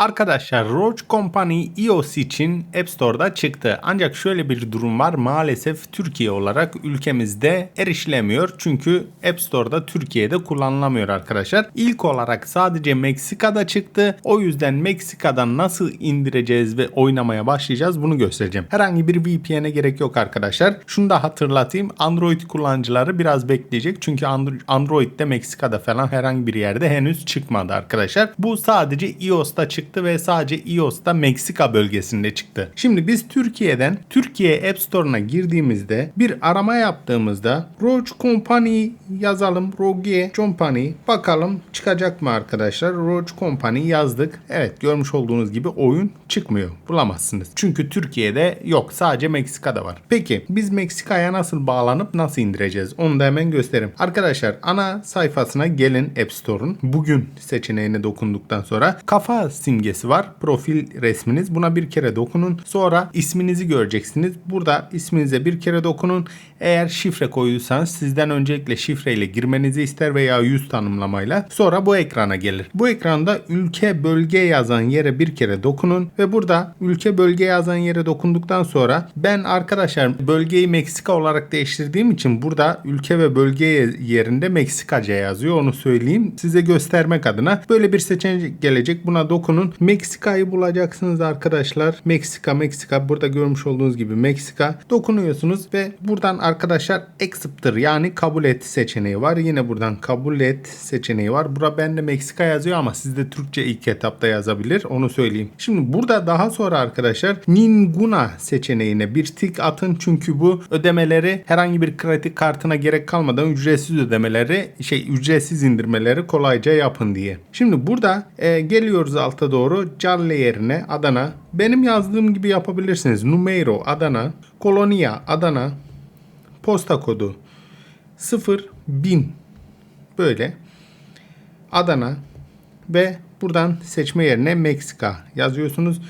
Arkadaşlar Roach Company iOS için App Store'da çıktı. Ancak şöyle bir durum var. Maalesef Türkiye olarak ülkemizde erişilemiyor. Çünkü App Store'da Türkiye'de kullanılamıyor arkadaşlar. İlk olarak sadece Meksika'da çıktı. O yüzden Meksika'dan nasıl indireceğiz ve oynamaya başlayacağız bunu göstereceğim. Herhangi bir VPN'e gerek yok arkadaşlar. Şunu da hatırlatayım. Android kullanıcıları biraz bekleyecek. Çünkü Andro- Android'de Meksika'da falan herhangi bir yerde henüz çıkmadı arkadaşlar. Bu sadece iOS'ta çıktı ve sadece iOS'ta Meksika bölgesinde çıktı. Şimdi biz Türkiye'den Türkiye App Store'una girdiğimizde bir arama yaptığımızda Roach Company yazalım. Rogue Company bakalım çıkacak mı arkadaşlar? Roach Company yazdık. Evet görmüş olduğunuz gibi oyun çıkmıyor. Bulamazsınız. Çünkü Türkiye'de yok. Sadece Meksika'da var. Peki biz Meksika'ya nasıl bağlanıp nasıl indireceğiz? Onu da hemen göstereyim. Arkadaşlar ana sayfasına gelin App Store'un. Bugün seçeneğine dokunduktan sonra kafa simgesi var. Profil resminiz. Buna bir kere dokunun. Sonra isminizi göreceksiniz. Burada isminize bir kere dokunun. Eğer şifre koyduysanız sizden öncelikle şifreyle girmenizi ister veya yüz tanımlamayla. Sonra bu ekrana gelir. Bu ekranda ülke bölge yazan yere bir kere dokunun ve burada ülke bölge yazan yere dokunduktan sonra ben arkadaşlar bölgeyi Meksika olarak değiştirdiğim için burada ülke ve bölge yerinde Meksikaca yazıyor onu söyleyeyim. Size göstermek adına böyle bir seçenek gelecek. Buna dokunun. Meksika'yı bulacaksınız arkadaşlar. Meksika Meksika burada görmüş olduğunuz gibi Meksika dokunuyorsunuz ve buradan arkadaşlar accept'tır yani kabul et seçeneği var. Yine buradan kabul et seçeneği var. Bura bende Meksika yazıyor ama sizde Türkçe ilk etapta yazabilir. Onu söyleyeyim. Şimdi burada daha sonra arkadaşlar Ninguna seçeneğine bir tik atın çünkü bu ödemeleri herhangi bir kredi kartına gerek kalmadan ücretsiz ödemeleri şey ücretsiz indirmeleri kolayca yapın diye. Şimdi burada e, geliyoruz alta doğru Calle yerine Adana. Benim yazdığım gibi yapabilirsiniz. Numero Adana, Kolonia Adana, posta kodu 01000 böyle Adana ve buradan seçme yerine Meksika yazıyorsunuz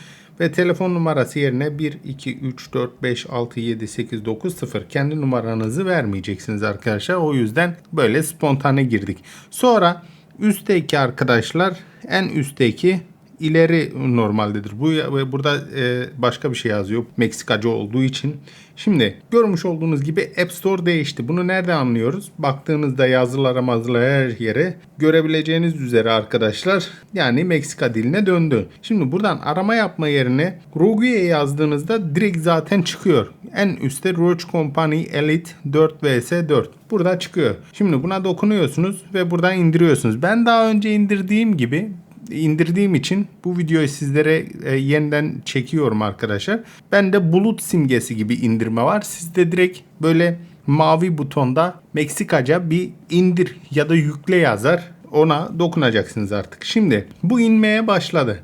ve telefon numarası yerine 1 2 3 4 5 6 7 8 9 0 kendi numaranızı vermeyeceksiniz arkadaşlar. O yüzden böyle spontane girdik. Sonra üstteki arkadaşlar en üstteki ileri normaldedir. Bu ve burada e, başka bir şey yazıyor. Meksikacı olduğu için. Şimdi görmüş olduğunuz gibi App Store değişti. Bunu nerede anlıyoruz? Baktığınızda yazılara mazılara her yere görebileceğiniz üzere arkadaşlar yani Meksika diline döndü. Şimdi buradan arama yapma yerine Rogue'ye yazdığınızda direkt zaten çıkıyor. En üstte Roach Company Elite 4 vs 4. Burada çıkıyor. Şimdi buna dokunuyorsunuz ve buradan indiriyorsunuz. Ben daha önce indirdiğim gibi indirdiğim için bu videoyu sizlere e, yeniden çekiyorum arkadaşlar. Bende bulut simgesi gibi indirme var. Sizde direkt böyle mavi butonda Meksikaca bir indir ya da yükle yazar. Ona dokunacaksınız artık. Şimdi bu inmeye başladı.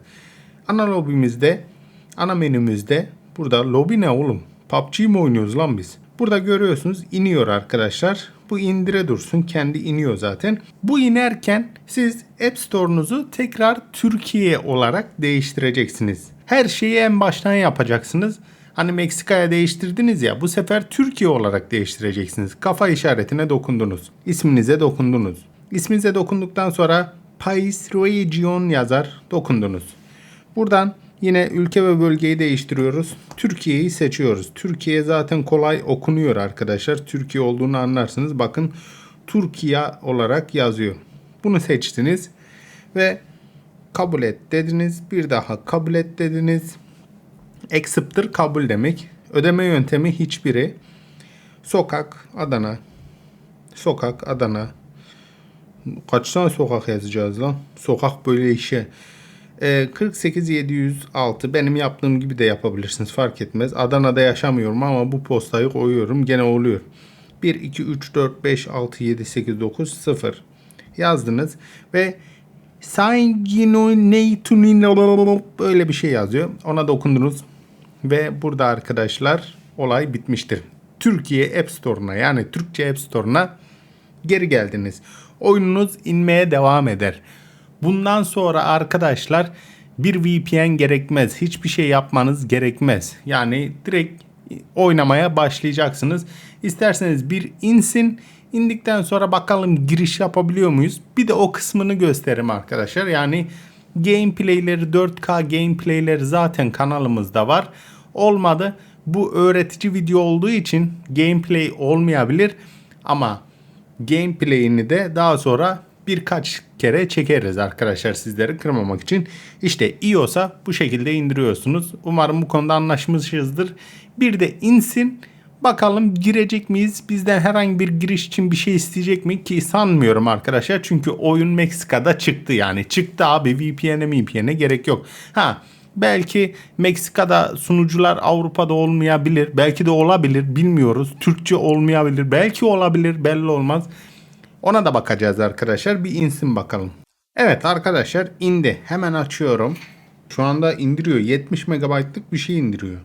Ana lobimizde, ana menümüzde burada lobi ne oğlum? PUBG mi oynuyoruz lan biz? Burada görüyorsunuz iniyor arkadaşlar. Bu indire dursun. Kendi iniyor zaten. Bu inerken siz App Store'unuzu tekrar Türkiye olarak değiştireceksiniz. Her şeyi en baştan yapacaksınız. Hani Meksika'ya değiştirdiniz ya bu sefer Türkiye olarak değiştireceksiniz. Kafa işaretine dokundunuz. İsminize dokundunuz. İsminize dokunduktan sonra País Region yazar dokundunuz. Buradan Yine ülke ve bölgeyi değiştiriyoruz. Türkiye'yi seçiyoruz. Türkiye zaten kolay okunuyor arkadaşlar. Türkiye olduğunu anlarsınız. Bakın Türkiye olarak yazıyor. Bunu seçtiniz ve kabul et dediniz. Bir daha kabul et dediniz. Accept'tır kabul demek. Ödeme yöntemi hiçbiri. Sokak Adana. Sokak Adana. Kaç tane sokak yazacağız lan? Sokak böyle işe. E, 48706 benim yaptığım gibi de yapabilirsiniz fark etmez. Adana'da yaşamıyorum ama bu postayı koyuyorum gene oluyor. 1 2 3 4 5 6 7 8 9 0 yazdınız ve böyle bir şey yazıyor. Ona dokundunuz ve burada arkadaşlar olay bitmiştir. Türkiye App Store'una yani Türkçe App Store'una geri geldiniz. Oyununuz inmeye devam eder. Bundan sonra arkadaşlar bir VPN gerekmez. Hiçbir şey yapmanız gerekmez. Yani direkt oynamaya başlayacaksınız. İsterseniz bir insin. İndikten sonra bakalım giriş yapabiliyor muyuz? Bir de o kısmını göstereyim arkadaşlar. Yani Gameplay'leri 4K gameplay'leri zaten kanalımızda var. Olmadı. Bu öğretici video olduğu için gameplay olmayabilir ama gameplay'ini de daha sonra birkaç kere çekeriz arkadaşlar sizleri kırmamak için. İşte iOS'a bu şekilde indiriyorsunuz. Umarım bu konuda anlaşmışızdır. Bir de insin. Bakalım girecek miyiz? Bizden herhangi bir giriş için bir şey isteyecek mi? Ki sanmıyorum arkadaşlar. Çünkü oyun Meksika'da çıktı yani. Çıktı abi VPN'e VPN'e gerek yok. Ha belki Meksika'da sunucular Avrupa'da olmayabilir. Belki de olabilir bilmiyoruz. Türkçe olmayabilir. Belki olabilir belli olmaz. Ona da bakacağız arkadaşlar. Bir insin bakalım. Evet arkadaşlar indi. Hemen açıyorum. Şu anda indiriyor. 70 megabaytlık bir şey indiriyor.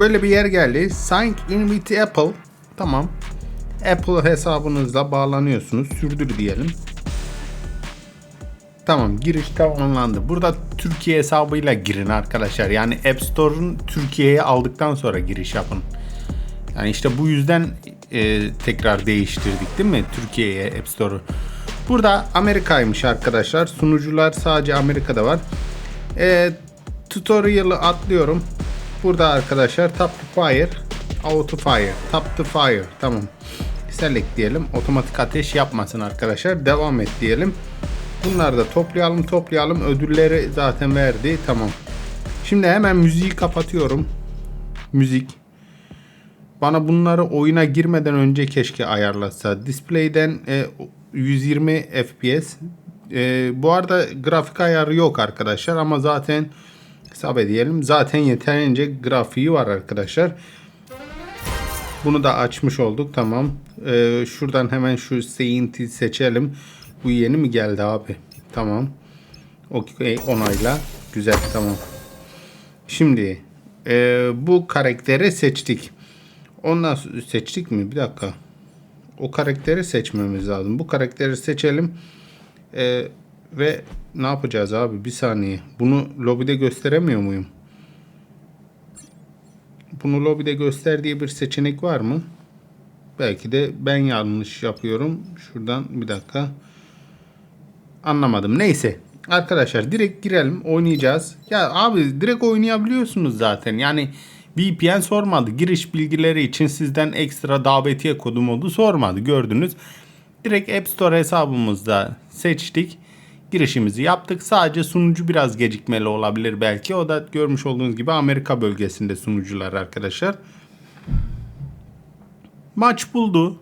Böyle bir yer geldi. Sign in with Apple. Tamam. Apple hesabınızla bağlanıyorsunuz. Sürdür diyelim. Tamam giriş tamamlandı. Burada Türkiye hesabıyla girin arkadaşlar. Yani App Store'un Türkiye'ye aldıktan sonra giriş yapın. Yani işte bu yüzden e, tekrar değiştirdik değil mi Türkiye'ye App Store'u. Burada Amerika'ymış arkadaşlar. Sunucular sadece Amerika'da var. E, tutorial'ı atlıyorum. Burada arkadaşlar Tap to Fire, Auto Fire, Tap to Fire. Tamam. Select diyelim. Otomatik ateş yapmasın arkadaşlar. Devam et diyelim. Bunları da toplayalım toplayalım. Ödülleri zaten verdi. Tamam. Şimdi hemen müziği kapatıyorum. Müzik. Bana bunları oyuna girmeden önce keşke ayarlasa. Display'den e, 120 FPS. E, bu arada grafik ayarı yok arkadaşlar ama zaten hesap edelim. Zaten yeterince grafiği var arkadaşlar. Bunu da açmış olduk. Tamam. Ee, şuradan hemen şu Saint'i seçelim. Bu yeni mi geldi abi? Tamam. Okey onayla. Güzel tamam. Şimdi e, bu karakteri seçtik. Ondan seçtik mi? Bir dakika. O karakteri seçmemiz lazım. Bu karakteri seçelim. E, ve ne yapacağız abi? Bir saniye. Bunu lobide gösteremiyor muyum? Bunu lobide göster diye bir seçenek var mı? Belki de ben yanlış yapıyorum. Şuradan bir dakika. Anlamadım. Neyse. Arkadaşlar direkt girelim. Oynayacağız. Ya abi direkt oynayabiliyorsunuz zaten. Yani VPN sormadı. Giriş bilgileri için sizden ekstra davetiye kodu modu sormadı. Gördünüz. Direkt App Store hesabımızda seçtik. Girişimizi yaptık. Sadece sunucu biraz gecikmeli olabilir belki. O da görmüş olduğunuz gibi Amerika bölgesinde sunucular arkadaşlar. Maç buldu.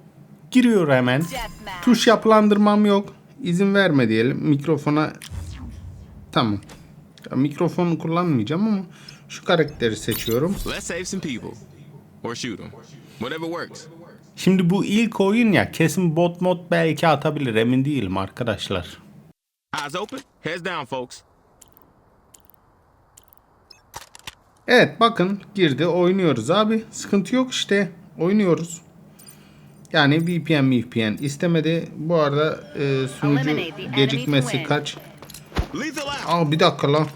Giriyor hemen. Tuş yapılandırmam yok. İzin verme diyelim. Mikrofona tamam. Ya, mikrofonu kullanmayacağım ama şu karakteri seçiyorum. Let's save some people. Or shoot them. Whatever works. Şimdi bu ilk oyun ya kesin bot mod belki atabilir emin değilim arkadaşlar. Eyes open, heads down, folks. Evet bakın girdi oynuyoruz abi. Sıkıntı yok işte. Oynuyoruz. Yani VPN VPN istemedi. Bu arada e, sunucu gecikmesi kaç? Aa bir dakika lan.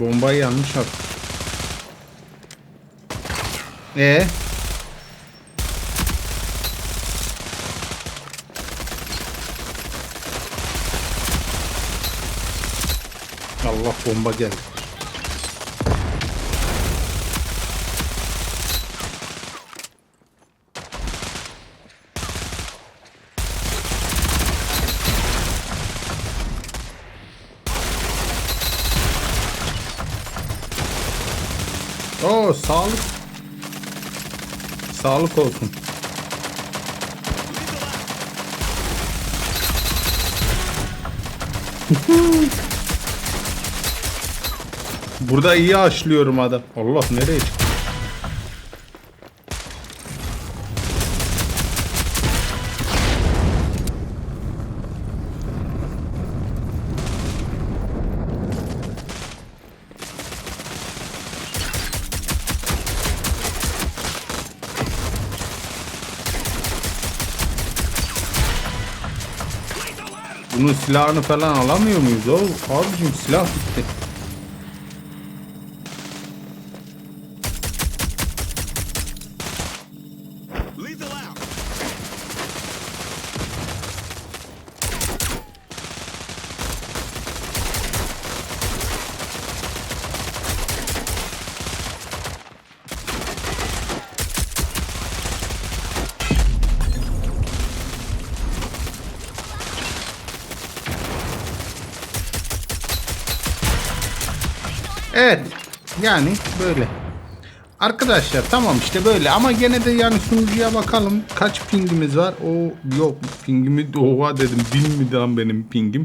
Bombayı yanlış at. E Allah bomba geldi. Oo sağlık. Sağlık olsun. Burada iyi aşlıyorum adam. Allah nereye çıktı? Bunun silahını falan alamıyor muyuz oğlum? Abicim silah bitti. Evet. Yani böyle. Arkadaşlar tamam işte böyle ama gene de yani sunucuya bakalım kaç pingimiz var. O yok pingimi oha dedim bin mi lan benim pingim.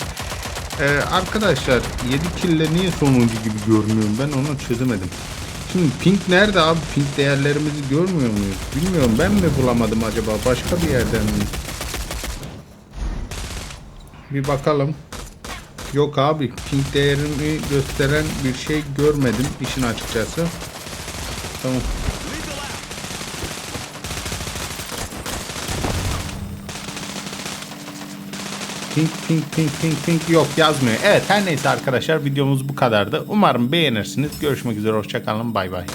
Ee, arkadaşlar 7 kille niye sonuncu gibi görünüyorum ben onu çözemedim. Şimdi ping nerede abi ping değerlerimizi görmüyor muyuz? Bilmiyorum ben mi bulamadım acaba başka bir yerden mi? Bir bakalım. Yok abi ping değerini gösteren bir şey görmedim işin açıkçası. Tamam. Ping ping ping ping ping yok yazmıyor. Evet her neyse arkadaşlar videomuz bu kadardı. Umarım beğenirsiniz. Görüşmek üzere hoşçakalın bay bay.